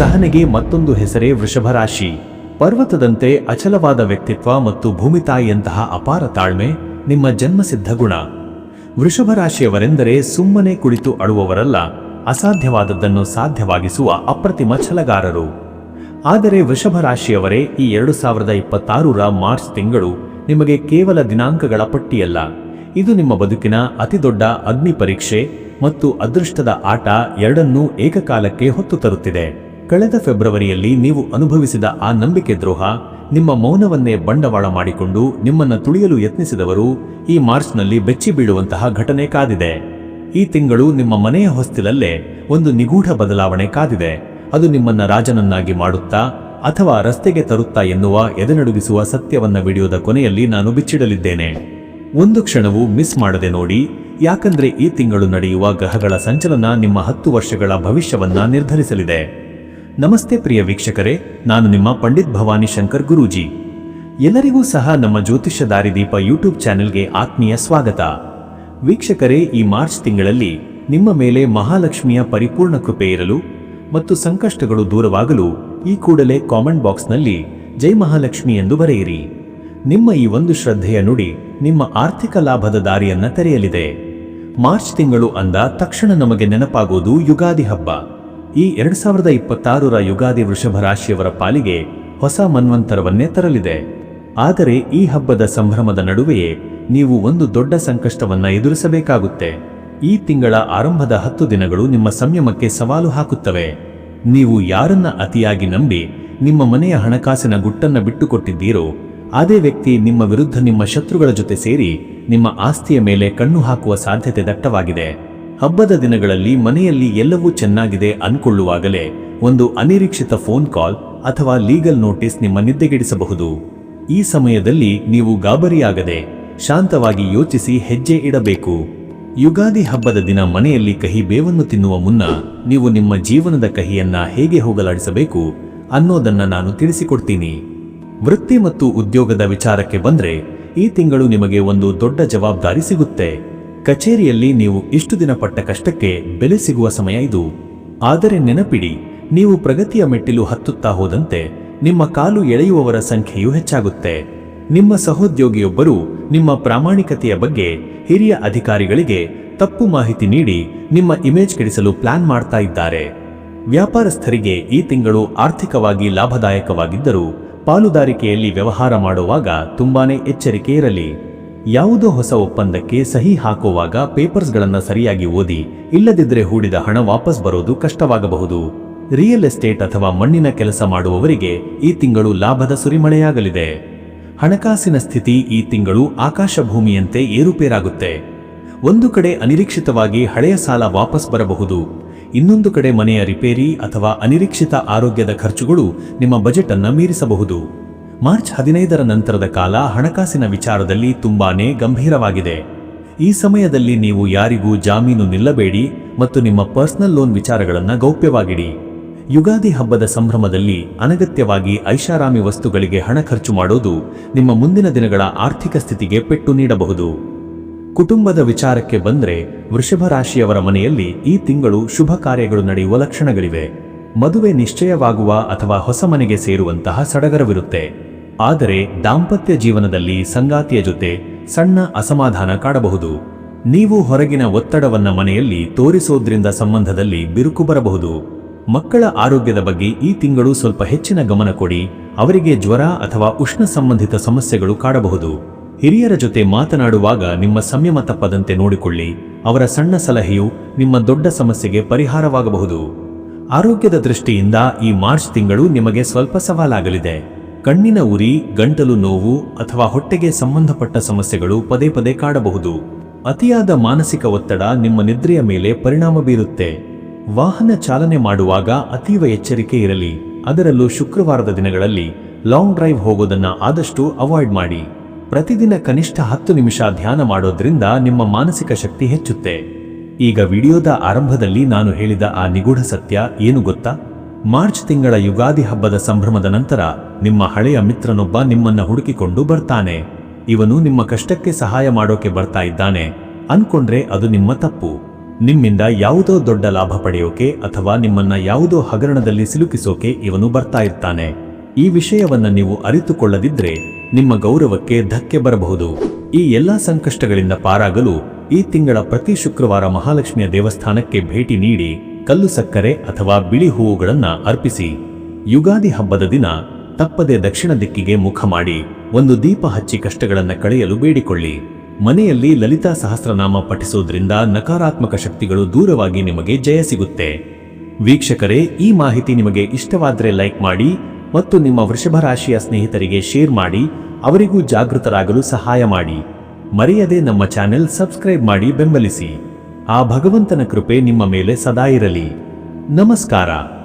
ಸಹನೆಗೆ ಮತ್ತೊಂದು ಹೆಸರೇ ವೃಷಭ ರಾಶಿ ಪರ್ವತದಂತೆ ಅಚಲವಾದ ವ್ಯಕ್ತಿತ್ವ ಮತ್ತು ಭೂಮಿತಾಯಿಯಂತಹ ಅಪಾರ ತಾಳ್ಮೆ, ನಿಮ್ಮ ಜನ್ಮಸಿದ್ಧ ಗುಣ. ವೃಷಭ ರಾಶಿಯವರೆಂದರೆ ಸುಮ್ಮನೆ ಕುಳಿತು ಅಳುವವರಲ್ಲ, ಅಸಾಧ್ಯವಾದದ್ದನ್ನು ಸಾಧ್ಯವಾಗಿಸುವ ಅಪ್ರತಿಮ ಛಲಗಾರರು. ಆದರೆ ವೃಷಭ ರಾಶಿಯವರೇ ಈ ಎರಡು ಸಾವಿರದ ಇಪ್ಪತ್ತಾರರ ಮಾರ್ಚ್ ತಿಂಗಳು ನಿಮಗೆ ಕೇವಲ ದಿನಾಂಕಗಳ ಪಟ್ಟಿಯಲ್ಲ. ಇದು ನಿಮ್ಮ ಬದುಕಿನ ಅತಿದೊಡ್ಡ ಅಗ್ನಿ ಪರೀಕ್ಷೆ ಮತ್ತು ಅದೃಷ್ಟದ ಆಟ ಎರಡನ್ನೂ ಏಕಕಾಲಕ್ಕೆ ಹೊತ್ತು ತರುತ್ತಿದೆ. ಕಳೆದ ಫೆಬ್ರವರಿಯಲ್ಲಿ ನೀವು ಅನುಭವಿಸಿದ ಆ ನಂಬಿಕೆ ದ್ರೋಹ, ನಿಮ್ಮ ಮೌನವನ್ನೇ ಬಂಡವಾಳ ಮಾಡಿಕೊಂಡು ನಿಮ್ಮನ್ನ ತುಳಿಯಲು ಯತ್ನಿಸಿದವರು ಈ ಮಾರ್ಚ್ನಲ್ಲಿ ಬೆಚ್ಚಿ ಬೀಳುವಂತಹ ಘಟನೆ ಕಾದಿದೆ. ಈ ತಿಂಗಳು ನಿಮ್ಮ ಮನೆಯ ಹೊಸ್ತಿಲಲ್ಲೇ ಒಂದು ನಿಗೂಢ ಬದಲಾವಣೆ ಕಾದಿದೆ. ಅದು ನಿಮ್ಮನ್ನ ರಾಜನನ್ನಾಗಿ ಮಾಡುತ್ತಾ ಅಥವಾ ರಸ್ತೆಗೆ ತರುತ್ತಾ ಎನ್ನುವ ಎದೆನಡುಗಿಸುವ ಸತ್ಯವನ್ನ ವಿಡಿಯೋದ ಕೊನೆಯಲ್ಲಿ ನಾನು ಬಿಚ್ಚಿಡಲಿದ್ದೇನೆ. ಒಂದು ಕ್ಷಣವೂ ಮಿಸ್ ಮಾಡದೆ ನೋಡಿ, ಯಾಕಂದ್ರೆ ಈ ತಿಂಗಳು ನಡೆಯುವ ಗ್ರಹಗಳ ಸಂಚಲನ ನಿಮ್ಮ ಹತ್ತು ವರ್ಷಗಳ ಭವಿಷ್ಯವನ್ನ ನಿರ್ಧರಿಸಲಿದೆ. ನಮಸ್ತೆ ಪ್ರಿಯ ವೀಕ್ಷಕರೇ, ನಾನು ನಿಮ್ಮ ಪಂಡಿತ್ ಭವಾನಿ ಶಂಕರ್ ಗುರೂಜಿ. ಎಲ್ಲರಿಗೂ ಸಹ ನಮ್ಮ ಜ್ಯೋತಿಷ್ಯ ದಾರಿದೀಪ ಯೂಟ್ಯೂಬ್ ಚಾನೆಲ್ಗೆ ಆತ್ಮೀಯ ಸ್ವಾಗತ. ವೀಕ್ಷಕರೇ, ಈ ಮಾರ್ಚ್ ತಿಂಗಳಲ್ಲಿ ನಿಮ್ಮ ಮೇಲೆ ಮಹಾಲಕ್ಷ್ಮಿಯ ಪರಿಪೂರ್ಣ ಕೃಪೆ ಇರಲು ಮತ್ತು ಸಂಕಷ್ಟಗಳು ದೂರವಾಗಲು ಈ ಕೂಡಲೇ ಕಾಮೆಂಟ್ ಬಾಕ್ಸ್ನಲ್ಲಿ ಜೈ ಮಹಾಲಕ್ಷ್ಮಿ ಎಂದು ಬರೆಯಿರಿ. ನಿಮ್ಮ ಈ ಒಂದು ಶ್ರದ್ಧೆಯ ನುಡಿ ನಿಮ್ಮ ಆರ್ಥಿಕ ಲಾಭದ ದಾರಿಯನ್ನ ತೆರೆಯಲಿದೆ. ಮಾರ್ಚ್ ತಿಂಗಳು ಅಂದ ತಕ್ಷಣ ನಮಗೆ ನೆನಪಾಗೋದು ಯುಗಾದಿ ಹಬ್ಬ. ಈ ಎರಡ್ ಸಾವಿರದ ಇಪ್ಪತ್ತಾರರ ಯುಗಾದಿ ವೃಷಭ ರಾಶಿಯವರ ಪಾಲಿಗೆ ಹೊಸ ಮನ್ವಂತರವನ್ನೇ ತರಲಿದೆ. ಆದರೆ ಈ ಹಬ್ಬದ ಸಂಭ್ರಮದ ನಡುವೆಯೇ ನೀವು ಒಂದು ದೊಡ್ಡ ಸಂಕಷ್ಟವನ್ನ ಎದುರಿಸಬೇಕಾಗುತ್ತೆ. ಈ ತಿಂಗಳ ಆರಂಭದ ಹತ್ತು ದಿನಗಳು ನಿಮ್ಮ ಸಂಯಮಕ್ಕೆ ಸವಾಲು ಹಾಕುತ್ತವೆ. ನೀವು ಯಾರನ್ನ ಅತಿಯಾಗಿ ನಂಬಿ ನಿಮ್ಮ ಮನೆಯ ಹಣಕಾಸಿನ ಗುಟ್ಟನ್ನ ಬಿಟ್ಟುಕೊಟ್ಟಿದ್ದೀರೋ, ಅದೇ ವ್ಯಕ್ತಿ ನಿಮ್ಮ ವಿರುದ್ಧ ನಿಮ್ಮ ಶತ್ರುಗಳ ಜೊತೆ ಸೇರಿ ನಿಮ್ಮ ಆಸ್ತಿಯ ಮೇಲೆ ಕಣ್ಣು ಹಾಕುವ ಸಾಧ್ಯತೆ ದಟ್ಟವಾಗಿದೆ. ಹಬ್ಬದ ದಿನಗಳಲ್ಲಿ ಮನೆಯಲ್ಲಿ ಎಲ್ಲವೂ ಚೆನ್ನಾಗಿದೆ ಅನ್ಕೊಳ್ಳುವಾಗಲೇ ಒಂದು ಅನಿರೀಕ್ಷಿತ ಫೋನ್ ಕಾಲ್ ಅಥವಾ ಲೀಗಲ್ ನೋಟಿಸ್ ನಿಮ್ಮ ನಿದ್ದೆಗೆಡಿಸಬಹುದು. ಈ ಸಮಯದಲ್ಲಿ ನೀವು ಗಾಬರಿಯಾಗದೆ ಶಾಂತವಾಗಿ ಯೋಚಿಸಿ ಹೆಜ್ಜೆ ಇಡಬೇಕು. ಯುಗಾದಿ ಹಬ್ಬದ ದಿನ ಮನೆಯಲ್ಲಿ ಕಹಿ ಬೇವನ್ನು ತಿನ್ನುವ ಮುನ್ನ ನೀವು ನಿಮ್ಮ ಜೀವನದ ಕಹಿಯನ್ನ ಹೇಗೆ ಹೋಗಲಾಡಿಸಬೇಕು ಅನ್ನೋದನ್ನ ನಾನು ತಿಳಿಸಿಕೊಡ್ತೀನಿ. ವೃತ್ತಿ ಮತ್ತು ಉದ್ಯೋಗದ ವಿಚಾರಕ್ಕೆ ಬಂದ್ರೆ ಈ ತಿಂಗಳು ನಿಮಗೆ ಒಂದು ದೊಡ್ಡ ಜವಾಬ್ದಾರಿ ಸಿಗುತ್ತೆ. ಕಚೇರಿಯಲ್ಲಿ ನೀವು ಇಷ್ಟು ದಿನ ಪಟ್ಟ ಕಷ್ಟಕ್ಕೆ ಬೆಲೆ ಸಿಗುವ ಸಮಯ ಇದು. ಆದರೆ ನೆನಪಿಡಿ, ನೀವು ಪ್ರಗತಿಯ ಮೆಟ್ಟಿಲು ಹತ್ತುತ್ತಾ ಹೋದಂತೆ ನಿಮ್ಮ ಕಾಲು ಎಳೆಯುವವರ ಸಂಖ್ಯೆಯೂ ಹೆಚ್ಚಾಗುತ್ತೆ. ನಿಮ್ಮ ಸಹೋದ್ಯೋಗಿಯೊಬ್ಬರು ನಿಮ್ಮ ಪ್ರಾಮಾಣಿಕತೆಯ ಬಗ್ಗೆ ಹಿರಿಯ ಅಧಿಕಾರಿಗಳಿಗೆ ತಪ್ಪು ಮಾಹಿತಿ ನೀಡಿ ನಿಮ್ಮ ಇಮೇಜ್ ಕೆಡಿಸಲು ಪ್ಲಾನ್ ಮಾಡ್ತಾ ಇದ್ದಾರೆ. ವ್ಯಾಪಾರಸ್ಥರಿಗೆ ಈ ತಿಂಗಳು ಆರ್ಥಿಕವಾಗಿ ಲಾಭದಾಯಕವಾಗಿದ್ದರೂ ಪಾಲುದಾರಿಕೆಯಲ್ಲಿ ವ್ಯವಹಾರ ಮಾಡುವಾಗ ತುಂಬಾನೇ ಎಚ್ಚರಿಕೆ ಇರಲಿ. ಯಾವುದೋ ಹೊಸ ಒಪ್ಪಂದಕ್ಕೆ ಸಹಿ ಹಾಕುವಾಗ ಪೇಪರ್ಸ್ಗಳನ್ನು ಸರಿಯಾಗಿ ಓದಿ ಇಲ್ಲದಿದ್ದರೆ ಹೂಡಿದ ಹಣ ವಾಪಸ್ ಬರೋದು ಕಷ್ಟವಾಗಬಹುದು. ರಿಯಲ್ ಎಸ್ಟೇಟ್ ಅಥವಾ ಮಣ್ಣಿನ ಕೆಲಸ ಮಾಡುವವರಿಗೆ ಈ ತಿಂಗಳು ಲಾಭದ ಸುರಿಮಳೆಯಾಗಲಿದೆ. ಹಣಕಾಸಿನ ಸ್ಥಿತಿ ಈ ತಿಂಗಳು ಆಕಾಶ ಭೂಮಿಯಂತೆ ಏರುಪೇರಾಗುತ್ತೆ. ಒಂದು ಕಡೆ ಅನಿರೀಕ್ಷಿತವಾಗಿ ಹಳೆಯ ಸಾಲ ವಾಪಸ್ ಬರಬಹುದು, ಇನ್ನೊಂದು ಕಡೆ ಮನೆಯ ರಿಪೇರಿ ಅಥವಾ ಅನಿರೀಕ್ಷಿತ ಆರೋಗ್ಯದ ಖರ್ಚುಗಳು ನಿಮ್ಮ ಬಜೆಟ್ ಅನ್ನು ಮೀರಿಸಬಹುದು. ಮಾರ್ಚ್ ಹದಿನೈದರ ನಂತರದ ಕಾಲ ಹಣಕಾಸಿನ ವಿಚಾರದಲ್ಲಿ ತುಂಬಾನೇ ಗಂಭೀರವಾಗಿದೆ. ಈ ಸಮಯದಲ್ಲಿ ನೀವು ಯಾರಿಗೂ ಜಾಮೀನು ನಿಲ್ಲಬೇಡಿ ಮತ್ತು ನಿಮ್ಮ ಪರ್ಸನಲ್ ಲೋನ್ ವಿಚಾರಗಳನ್ನು ಗೌಪ್ಯವಾಗಿಡಿ. ಯುಗಾದಿ ಹಬ್ಬದ ಸಂಭ್ರಮದಲ್ಲಿ ಅನಗತ್ಯವಾಗಿ ಐಷಾರಾಮಿ ವಸ್ತುಗಳಿಗೆ ಹಣ ಖರ್ಚು ಮಾಡೋದು ನಿಮ್ಮ ಮುಂದಿನ ದಿನಗಳ ಆರ್ಥಿಕ ಸ್ಥಿತಿಗೆ ಪೆಟ್ಟು ನೀಡಬಹುದು. ಕುಟುಂಬದ ವಿಚಾರಕ್ಕೆ ಬಂದ್ರೆ ವೃಷಭ ರಾಶಿಯವರ ಮನೆಯಲ್ಲಿ ಈ ತಿಂಗಳು ಶುಭ ಕಾರ್ಯಗಳು ನಡೆಯುವ ಲಕ್ಷಣಗಳಿವೆ. ಮದುವೆ ನಿಶ್ಚಯವಾಗುವ ಅಥವಾ ಹೊಸ ಮನೆಗೆ ಸೇರುವಂತಹ ಸಡಗರವಿರುತ್ತೆ. ಆದರೆ ದಾಂಪತ್ಯ ಜೀವನದಲ್ಲಿ ಸಂಗಾತಿಯ ಜೊತೆ ಸಣ್ಣ ಅಸಮಾಧಾನ ಕಾಡಬಹುದು. ನೀವು ಹೊರಗಿನ ಒತ್ತಡವನ್ನ ಮನೆಯಲ್ಲಿ ತೋರಿಸೋದ್ರಿಂದ ಸಂಬಂಧದಲ್ಲಿ ಬಿರುಕು ಬರಬಹುದು. ಮಕ್ಕಳ ಆರೋಗ್ಯದ ಬಗ್ಗೆ ಈ ತಿಂಗಳು ಸ್ವಲ್ಪ ಹೆಚ್ಚಿನ ಗಮನ ಕೊಡಿ. ಅವರಿಗೆ ಜ್ವರ ಅಥವಾ ಉಷ್ಣ ಸಂಬಂಧಿತ ಸಮಸ್ಯೆಗಳು ಕಾಡಬಹುದು. ಹಿರಿಯರ ಜೊತೆ ಮಾತನಾಡುವಾಗ ನಿಮ್ಮ ಸಂಯಮ ತಪ್ಪದಂತೆ ನೋಡಿಕೊಳ್ಳಿ. ಅವರ ಸಣ್ಣ ಸಲಹೆಯು ನಿಮ್ಮ ದೊಡ್ಡ ಸಮಸ್ಯೆಗೆ ಪರಿಹಾರವಾಗಬಹುದು. ಆರೋಗ್ಯದ ದೃಷ್ಟಿಯಿಂದ ಈ ಮಾರ್ಚ್ ತಿಂಗಳು ನಿಮಗೆ ಸ್ವಲ್ಪ ಸವಾಲಾಗಲಿದೆ. ಕಣ್ಣಿನ ಉರಿ, ಗಂಟಲು ನೋವು ಅಥವಾ ಹೊಟ್ಟೆಗೆ ಸಂಬಂಧಪಟ್ಟ ಸಮಸ್ಯೆಗಳು ಪದೇ ಪದೇ ಕಾಡಬಹುದು. ಅತಿಯಾದ ಮಾನಸಿಕ ಒತ್ತಡ ನಿಮ್ಮ ನಿದ್ರೆಯ ಮೇಲೆ ಪರಿಣಾಮ ಬೀರುತ್ತೆ. ವಾಹನ ಚಾಲನೆ ಮಾಡುವಾಗ ಅತೀವ ಎಚ್ಚರಿಕೆ ಇರಲಿ. ಅದರಲ್ಲೂ ಶುಕ್ರವಾರದ ದಿನಗಳಲ್ಲಿ ಲಾಂಗ್ ಡ್ರೈವ್ ಹೋಗೋದನ್ನ ಆದಷ್ಟು ಅವಾಯ್ಡ್ ಮಾಡಿ. ಪ್ರತಿದಿನ ಕನಿಷ್ಠ ಹತ್ತು ನಿಮಿಷ ಧ್ಯಾನ ಮಾಡೋದ್ರಿಂದ ನಿಮ್ಮ ಮಾನಸಿಕ ಶಕ್ತಿ ಹೆಚ್ಚುತ್ತೆ. ಈಗ ವಿಡಿಯೋದ ಆರಂಭದಲ್ಲಿ ನಾನು ಹೇಳಿದ ಆ ನಿಗೂಢ ಸತ್ಯ ಏನು ಗೊತ್ತಾ? ಮಾರ್ಚ್ ತಿಂಗಳ ಯುಗಾದಿ ಹಬ್ಬದ ಸಂಭ್ರಮದ ನಂತರ ನಿಮ್ಮ ಹಳೆಯ ಮಿತ್ರನೊಬ್ಬ ನಿಮ್ಮನ್ನ ಹುಡುಕಿಕೊಂಡು ಬರ್ತಾನೆ. ಇವನು ನಿಮ್ಮ ಕಷ್ಟಕ್ಕೆ ಸಹಾಯ ಮಾಡೋಕೆ ಬರ್ತಾ ಇದ್ದಾನೆ. ಅನ್ಕೊಂಡ್ರೆ ಅದು ನಿಮ್ಮ ತಪ್ಪು. ನಿಮ್ಮಿಂದ ಯಾವುದೋ ದೊಡ್ಡ ಲಾಭ ಪಡೆಯೋಕೆ ಅಥವಾ ನಿಮ್ಮನ್ನ ಯಾವುದೋ ಹಗರಣದಲ್ಲಿ ಸಿಲುಕಿಸೋಕೆ ಇವನು ಬರ್ತಾ ಇರ್ತಾನೆ. ಈ ವಿಷಯವನ್ನ ನೀವು ಅರಿತುಕೊಳ್ಳದಿದ್ರೆ ನಿಮ್ಮ ಗೌರವಕ್ಕೆ ಧಕ್ಕೆ ಬರಬಹುದು. ಈ ಎಲ್ಲಾ ಸಂಕಷ್ಟಗಳಿಂದ ಪಾರಾಗಲು ಈ ತಿಂಗಳ ಪ್ರತಿ ಶುಕ್ರವಾರ ಮಹಾಲಕ್ಷ್ಮಿಯ ದೇವಸ್ಥಾನಕ್ಕೆ ಭೇಟಿ ನೀಡಿ ಕಲ್ಲು ಸಕ್ಕರೆ ಅಥವಾ ಬಿಳಿ ಹೂವುಗಳನ್ನು ಅರ್ಪಿಸಿ. ಯುಗಾದಿ ಹಬ್ಬದ ದಿನ ತಪ್ಪದೆ ದಕ್ಷಿಣ ದಿಕ್ಕಿಗೆ ಮುಖ ಮಾಡಿ ಒಂದು ದೀಪ ಹಚ್ಚಿ ಕಷ್ಟಗಳನ್ನು ಕಳೆಯಲು ಬೇಡಿಕೊಳ್ಳಿ. ಮನೆಯಲ್ಲಿ ಲಲಿತಾ ಸಹಸ್ರನಾಮ ಪಠಿಸೋದ್ರಿಂದ ನಕಾರಾತ್ಮಕ ಶಕ್ತಿಗಳು ದೂರವಾಗಿ ನಿಮಗೆ ಜಯ ಸಿಗುತ್ತೆ. ವೀಕ್ಷಕರೇ, ಈ ಮಾಹಿತಿ ನಿಮಗೆ ಇಷ್ಟವಾದರೆ ಲೈಕ್ ಮಾಡಿ ಮತ್ತು ನಿಮ್ಮ ವೃಷಭ ರಾಶಿಯ ಸ್ನೇಹಿತರಿಗೆ ಶೇರ್ ಮಾಡಿ, ಅವರಿಗೂ ಜಾಗೃತರಾಗಲು ಸಹಾಯ ಮಾಡಿ. ಮರೆಯದೆ ನಮ್ಮ ಚಾನೆಲ್ ಸಬ್ಸ್ಕ್ರೈಬ್ ಮಾಡಿ ಬೆಂಬಲಿಸಿ. ಆ ಭಗವಂತನ ಕೃಪೆ ನಿಮ್ಮ ಮೇಲೆ ಸದಾ ಇರಲಿ. ನಮಸ್ಕಾರ.